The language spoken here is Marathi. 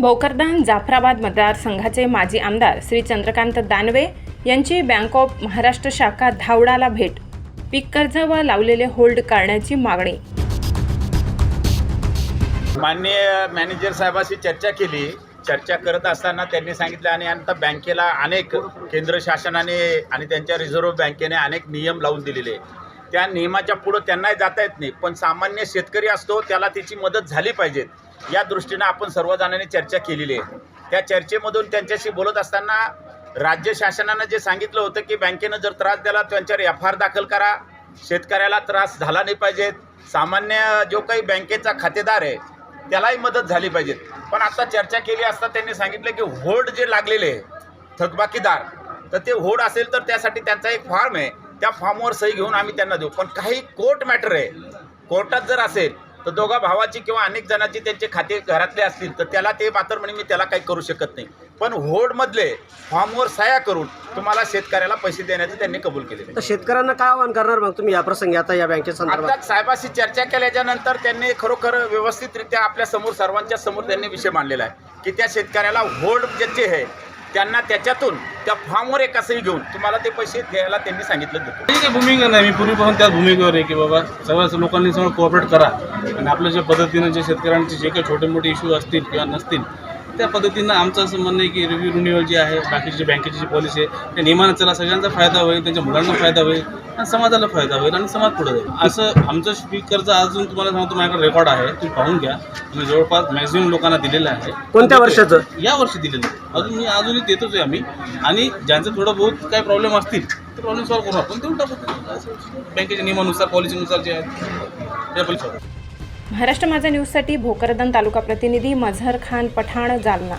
भोकरदान जाफराबाद मतदारसंघाचे माजी आमदार श्री चंद्रकांत दानवे यांची बँक ऑफ महाराष्ट्र शाखा धावडाला भेट. पीक कर्ज व लावलेले होल्ड करण्याची मागणी. माननीय मॅनेजर साहेबाशी चर्चा केली. चर्चा करत असताना त्यांनी सांगितलं आणि आता बँकेला अनेक केंद्र शासनाने आणि त्यांच्या रिझर्व्ह बँकेने अनेक नियम लावून दिलेले. त्या नियमाच्या पुढं त्यांनाही जाता येत नाही. पण सामान्य शेतकरी असतो त्याला त्याची मदत झाली पाहिजेत या दृष्टीनं आपण सर्वजणांनी चर्चा केलेली आहे. त्या चर्चेमधून त्यांच्याशी बोलत असताना राज्य शासनानं जे सांगितलं होतं की बँकेनं जर त्रास दिला त्यांच्यावर एफ आर दाखल करा. शेतकऱ्याला त्रास झाला नाही पाहिजेत सामान्य जो काही बँकेचा खातेदार आहे त्यालाही मदत झाली पाहिजे. पण आता चर्चा केली असता त्यांनी सांगितलं की होड जे लागलेले आहे थकबाकीदार तर ते होड असेल तर त्यासाठी त्यांचा एक फॉर्म आहे. त्या फॉर्मवर सही घेऊन आम्ही त्यांना देऊ. पण काही कोर्ट मॅटर आहे. कोर्टात जर असेल तर दोघा भावाची किंवा अनेक जणांची त्यांचे खाते घरातले असतील तर त्याला ते मात्र म्हणे मी त्याला काही करू शकत नाही. पण होडमधले फॉर्मवर सह्या करून तुम्हाला शेतकऱ्याला पैसे देण्याचे त्यांनी कबूल केलेले तर शेतकऱ्यांना काय आवाहन करणार मग तुम्ही या प्रसंगी आता या बँके संदर्भात? साहेबाशी चर्चा केल्याच्यानंतर त्यांनी खरोखर व्यवस्थितरित्या आपल्यासमोर सर्वांच्या समोर त्यांनी विषय मांडलेला आहे की त्या शेतकऱ्याला होल्ड ज्याचे आहे त्यांना त्याच्यातून त्या फॉर्मवर एक असंही घेऊन तुम्हाला ते पैसे द्यायला त्यांनी सांगितलं देतो ठीक आहे भूमिका नाही मी पूर्वीपासून त्याच भूमिकेवर आहे की बाबा सगळ्या लोकांनी सगळं कोऑपरेट करा. आणि आपल्या ज्या पद्धतीनं जे शेतकऱ्यांचे जे काही छोटे मोठे इश्यू असतील किंवा नसतील त्या पद्धतीनं आमचं असं म्हणणं आहे की रिव्ह्यू रिन्युअल जे आहे बाकीची जी बँकेची जी पॉलिसी आहे त्या नियमानं चला सगळ्यांचा फायदा होईल त्यांच्या मुलांना फायदा होईल आणि समाजाला फायदा होईल आणि समाज पुढे जाईल. असं आमचं स्पीकरचं अजून तुम्हाला सांगतो माझ्याकडे रेकॉर्ड आहे तुम्ही पाहून घ्या. आम्ही जवळपास मॅक्झिमम लोकांना दिलेलं आहे. कोणत्या वर्षाचं? या वर्षी दिलेलं आहे. अजून मी अजूनही देतोच आहे आम्ही. आणि ज्यांचं थोडं बहुत काही प्रॉब्लेम असतील ते प्रॉब्लेम सॉल्व्ह करू आपण. देऊन टाकू. बँकेच्या नियमानुसार पॉलिसीनुसार जे आहे त्या पॉलिसी महाराष्ट्र माझा न्यूजसाठी भोकरदन तालुका प्रतिनिधी मझहर खान पठाण जालना.